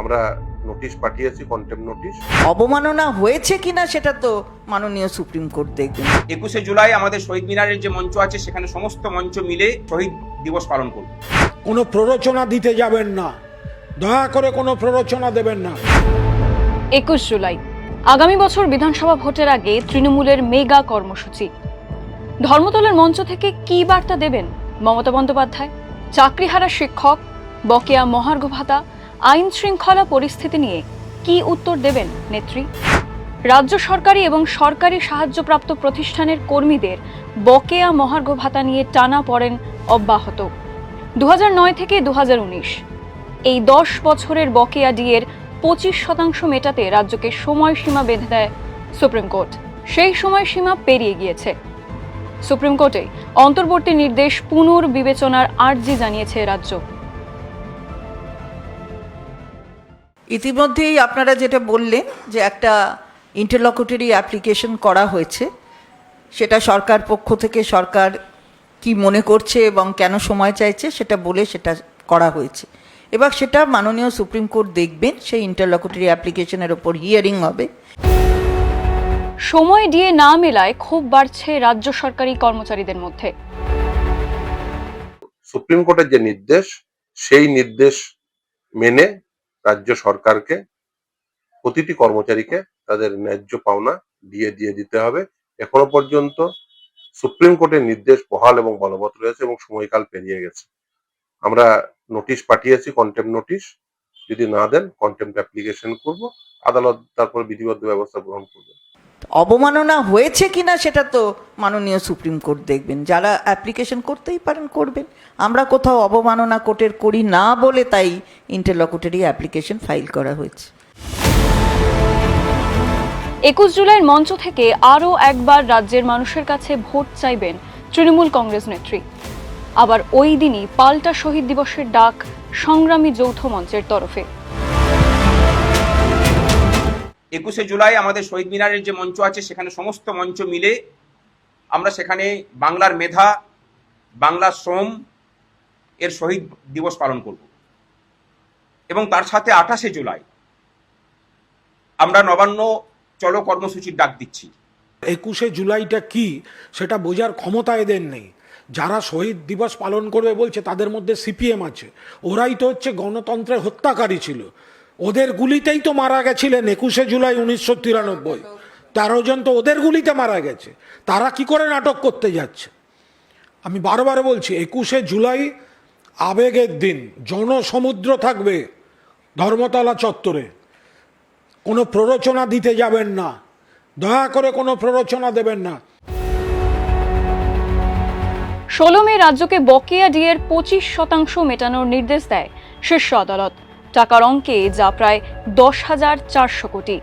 আমরা নোটিশ পাঠিয়েছি contempt notice অবমাননা হয়েছে কিনা সেটা তো মাননীয় সুপ্রিম কোর্ট দেখবেন। একুশে জুলাই আমাদের শহীদ মিনারের যে মঞ্চ আছে সেখানে সমস্ত মঞ্চ মিলে শহীদ দিবস পালন করব। কোনো প্ররোচনা দিতে যাবেন না। দয়া করে কোনো প্ররোচনা দেবেন না। একুশ জুলাই। আগামী বছর বিধানসভা ভোটের আগে তৃণমূলের মেগা কর্মসূচি। ধর্মতলার মঞ্চ থেকে কি বার্তা দেবেন মমতা বন্দ্যোপাধ্যায়? চাকরিহারা শিক্ষক বকেয়া মহার্ঘ ভাতা আইন শৃঙ্খলা পরিস্থিতি নিয়ে কি উত্তর দেবেন নেত্রী? রাজ্য সরকারি এবং সরকারি সাহায্যপ্রাপ্ত প্রতিষ্ঠানের কর্মীদের বকেয়া মহার্ঘ ভাতা নিয়ে টানা পড়েন অব্যাহত। দু হাজার নয় থেকে দু হাজার উনিশ। এই দশ বছরের বকেয়া ডিয়ের পঁচিশ শতাংশ মেটাতে রাজ্যকে সময়সীমা বেঁধে দেয় সুপ্রিম কোর্ট। সেই সময়সীমা পেরিয়ে গিয়েছে। সুপ্রিম কোর্টে অন্তর্বর্তী নির্দেশ পুনর্বিবেচনার আর্জি জানিয়েছে রাজ্য। ইতিমধ্যেই আপনারা যেটা বললেন যে একটা ইন্টারলকুটরি অ্যাপ্লিকেশন করা হয়েছে সেটা সরকার পক্ষ থেকে সরকার কি মনে করছে এবং কেন সময় চাইছে সেটা বলে সেটা করা হয়েছে। এবার সেটা মাননীয় সুপ্রিম কোর্ট দেখবেন সেই ইন্টারলকুটরি অ্যাপ্লিকেশনের ওপর হিয়ারিং হবে। সময় দিয়ে না মেলায় ক্ষোভ বাড়ছে রাজ্য সরকারি কর্মচারীদের মধ্যে। সুপ্রিম কোর্টের যে নির্দেশ সেই নির্দেশ মেনে রাজ্য সরকারকে, প্রতিটি কর্মচারীকে তাদের ন্যায্য পাওনা দিয়ে দিয়ে দিতে হবে। এখনও পর্যন্ত সুপ্রিম কোর্টের নির্দেশ বহাল এবং বলবৎ রয়েছে এবং সময়কাল পেরিয়ে গেছে। আমরা নোটিশ পাঠিয়েছি কন্টেম্প নোটিশ। যদি না দেন কন্টেম্প অ্যাপ্লিকেশন করব। আদালত তারপর বিধিবদ্ধ ব্যবস্থা গ্রহণ করবে অবমাননা হয়েছে কিনা সেটা তো মাননীয় সুপ্রিম কোর্ট দেখবেন, যারা অ্যাপ্লিকেশন করতেই পারেন করবেন। আমরা কোথাও অবমাননা কোর্টের করি না বলে তাই ইন্টারলকুটরি অ্যাপ্লিকেশন ফাইল করা হয়েছে। একুশ জুলাইয়ের মঞ্চ থেকে আরও একবার রাজ্যের মানুষের কাছে ভোট চাইবেন তৃণমূল কংগ্রেস নেত্রী। আবার ওই দিনই পাল্টা শহীদ দিবসের ডাক সংগ্রামী যৌথ মঞ্চের তরফে। একুশে জুলাই আমাদের শহীদ মিনারের যে মঞ্চ আছে, সেখানে সমস্ত মঞ্চ মিলে আমরা সেখানে বাংলার মেধা, বাংলার শ্রম এর শহীদ দিবস পালন করব। এবং তার সাথে আঠাশে জুলাই আমরা নবান্ন চলো কর্মসূচির ডাক দিচ্ছি। একুশে জুলাইটা কি সেটা বোঝার ক্ষমতা এদের নেই। যারা শহীদ দিবস পালন করবে বলছে, তাদের মধ্যে সিপিএম আছে। ওরাই তো হচ্ছে গণতন্ত্রের হত্যাকারী ছিল। ওদের গুলিতেই তো মারা গেছিলেন একুশে জুলাই উনিশশো তিরানব্বই। তেরো জন তো ওদের গুলিতে মারা গেছে। তারা কি করে নাটক করতে যাচ্ছে? আমি বারবার বলছি, একুশে জুলাই আবেগের দিন, জনসমুদ্র থাকবে ধর্মতলা চত্বরে। কোনো প্ররোচনা দিতে যাবেন না। দয়া করে কোনো প্ররোচনা দেবেন না। ষোলো মে রাজ্যকে বকেয়া ডিএর পঁচিশ শতাংশ মেটানোর নির্দেশ দেয় শীর্ষ আদালত। টাকার অঙ্কে যা প্রায় দশ হাজার চারশো কোটি।